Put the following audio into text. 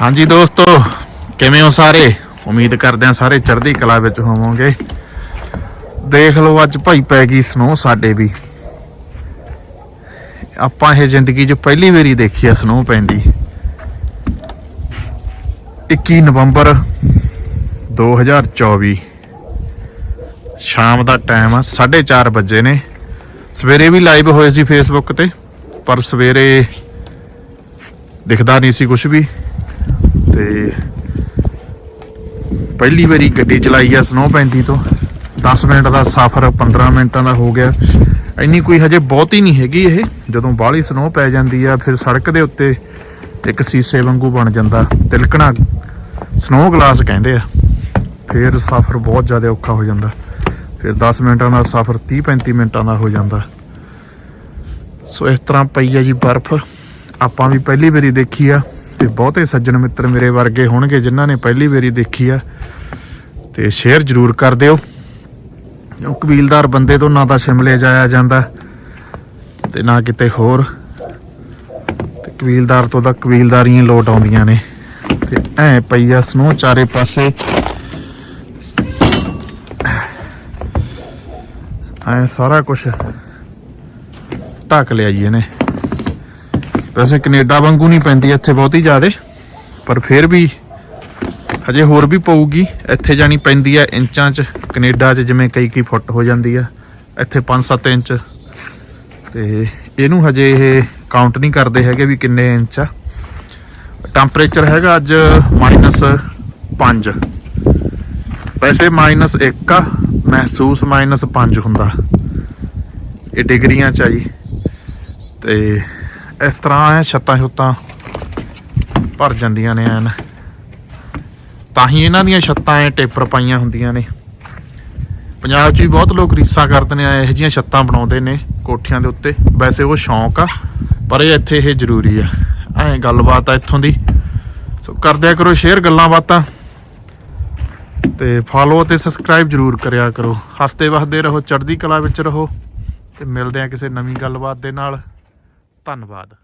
ਹਾਂਜੀ ਦੋਸਤੋ, ਕਿਵੇਂ ਹੋ ਸਾਰੇ? ਉਮੀਦ ਕਰਦੇ ਹਾਂ ਸਾਰੇ ਚੜ੍ਹਦੀ ਕਲਾ ਵਿੱਚ ਹੋਵੋਗੇ। ਦੇਖ ਲਓ, ਅੱਜ ਭਾਈ ਪੈ ਗਈ ਸਨੋ ਸਾਡੇ ਵੀ। ਆਪਾਂ ਇਹ ਜ਼ਿੰਦਗੀ 'ਚ ਪਹਿਲੀ ਵਾਰੀ ਦੇਖੀ ਆ ਸਨੋ ਪੈਂਦੀ। 21 ਨਵੰਬਰ 2024 ਸ਼ਾਮ ਦਾ ਟਾਈਮ ਆ 4:30 ਵਜੇ ਨੇ। ਸਵੇਰੇ ਵੀ ਲਾਈਵ ਹੋਏ ਸੀ ਫੇਸਬੁੱਕ ਤੇ, ਪਰ ਸਵੇਰੇ ਦਿਖਦਾ ਨਹੀਂ ਸੀ ਕੁਝ ਵੀ। ਤੇ ਪਹਿਲੀ ਵਾਰੀ ਗੱਡੀ ਚਲਾਈ ਆ ਸਨੋ ਪੈਂਦੀ ਤੋਂ। 10 ਮਿੰਟ ਦਾ ਸਫ਼ਰ 15 ਮਿੰਟਾਂ ਦਾ ਹੋ ਗਿਆ। ਇੰਨੀ ਕੋਈ ਹਜੇ ਬਹੁਤੀ ਨਹੀਂ ਹੈਗੀ ਇਹ। ਜਦੋਂ ਬਾਹਲੀ ਸਨੋ ਪੈ ਜਾਂਦੀ ਆ, ਫਿਰ ਸੜਕ ਦੇ ਉੱਤੇ ਇੱਕ ਸੀਸੇ ਵਾਂਗੂ ਬਣ ਜਾਂਦਾ। ਤਿਲਕਣਾ ਸਨੋ ਗਲਾਸ ਕਹਿੰਦੇ ਆ। ਫਿਰ ਸਫ਼ਰ ਬਹੁਤ ਜ਼ਿਆਦਾ ਔਖਾ ਹੋ ਜਾਂਦਾ। ਫਿਰ 10 ਮਿੰਟਾਂ ਦਾ ਸਫ਼ਰ 30 35 ਮਿੰਟਾਂ ਦਾ ਹੋ ਜਾਂਦਾ। ਸੋ ਇਸ ਤਰ੍ਹਾਂ ਪਈ ਆ ਜੀ ਬਰਫ਼। ਆਪਾਂ ਵੀ ਪਹਿਲੀ ਵਾਰੀ ਦੇਖੀ ਆ। ਤੇ ਬਹੁਤੇ ਸੱਜਣ ਮਿੱਤਰ ਮੇਰੇ ਵਰਗੇ ਹੋਣਗੇ ਜਿਨ੍ਹਾਂ ਨੇ ਪਹਿਲੀ ਵਾਰੀ ਦੇਖੀ ਆ, ਤੇ ਸ਼ੇਅਰ ਜ਼ਰੂਰ ਕਰ ਦਿਓ। ਉਹ ਕਬੀਲਦਾਰ ਬੰਦੇ ਤੋਂ ਨਾ ਤਾਂ ਸ਼ਿਮਲੇ ਜਾਇਆ ਜਾਂਦਾ, ਤੇ ਨਾ ਕਿਤੇ ਹੋਰ। ਤੇ ਕਬੀਲਦਾਰ ਤੋਂ ਤਾਂ ਕਬੀਲਦਾਰੀਆਂ ਲੋਟ ਆਉਂਦੀਆਂ ਨੇ। ਤੇ ਐ ਪਈ ਆ ਸਨੋ ਚਾਰੇ ਪਾਸੇ। ਐ ਸਾਰਾ ਕੁਝ ਢੱਕ ਲਿਆ ਜੀ ਇਹਨੇ ਵੈਸੇ ਕੈਨੇਡਾ ਵਾਂਗੂ ਨਹੀਂ ਪੈਂਦੀ ਇੱਥੇ ਬਹੁਤੀ ਜ਼ਿਆਦੇ, ਪਰ ਫਿਰ ਵੀ ਹਜੇ ਹੋਰ ਵੀ ਪਊਗੀ। ਇੱਥੇ ਜਾਣੀ ਪੈਂਦੀ ਆ ਇੰਚਾਂ 'ਚ, ਕੈਨੇਡਾ 'ਚ ਜਿਵੇਂ ਕਈ ਕਈ ਫੁੱਟ ਹੋ ਜਾਂਦੀ ਆ। ਇੱਥੇ 5-7 ਇੰਚ। ਤੇ ਇਹਨੂੰ ਹਜੇ ਇਹ ਕਾਊਂਟ ਨਹੀਂ ਕਰਦੇ ਹੈਗੇ ਵੀ ਕਿੰਨੇ ਇੰਚ ਆ। ਟੈਂਪਰੇਚਰ ਹੈਗਾ ਅੱਜ -5 ਵੈਸੇ -1 ਆ, ਮਹਿਸੂਸ -5 ਹੁੰਦਾ। ਇਹ ਡਿਗਰੀਆਂ ਚ ਆ ਜੀ। ਤੇ ਇਸ ਤਰ੍ਹਾਂ ਐ ਛੱਤਾਂ ਛੁੱਤਾਂ ਭਰ ਜਾਂਦੀਆਂ ਨੇ ਐਨ। ਤਾਂ ਹੀ ਇਹਨਾਂ ਦੀਆਂ ਛੱਤਾਂ ਐ ਟੇਪਰ ਪਾਈਆਂ ਹੁੰਦੀਆਂ ਨੇ। ਪੰਜਾਬ 'ਚ ਵੀ ਬਹੁਤ ਲੋਕ ਰੀਸਾਂ ਕਰਦੇ ਨੇ ਇਹੋ ਜਿਹੀਆਂ ਛੱਤਾਂ ਬਣਾਉਂਦੇ ਨੇ ਕੋਠੀਆਂ ਦੇ ਉੱਤੇ। ਵੈਸੇ ਉਹ ਸ਼ੌਂਕ ਆ, ਪਰ ਇਹ ਇੱਥੇ ਇਹ ਜ਼ਰੂਰੀ ਆ। ਐ ਗੱਲਬਾਤ ਆ ਇੱਥੋਂ ਦੀ। ਸੋ ਕਰਦਿਆ ਕਰੋ ਸ਼ੇਅਰ ਗੱਲਾਂ ਬਾਤਾਂ। ਤੇ ਫਾਲੋ ਅਤੇ ਸਬਸਕ੍ਰਾਈਬ ਜਰੂਰ ਕਰਿਆ ਕਰੋ। ਹੱਸਦੇ ਵਸਦੇ ਰਹੋ, ਚੜ੍ਹਦੀ ਕਲਾ ਵਿੱਚ ਰਹੋ। ਤੇ ਮਿਲਦੇ ਆ ਕਿਸੇ ਨਵੀਂ ਗੱਲਬਾਤ ਦੇ ਨਾਲ। ਧੰਨਵਾਦ।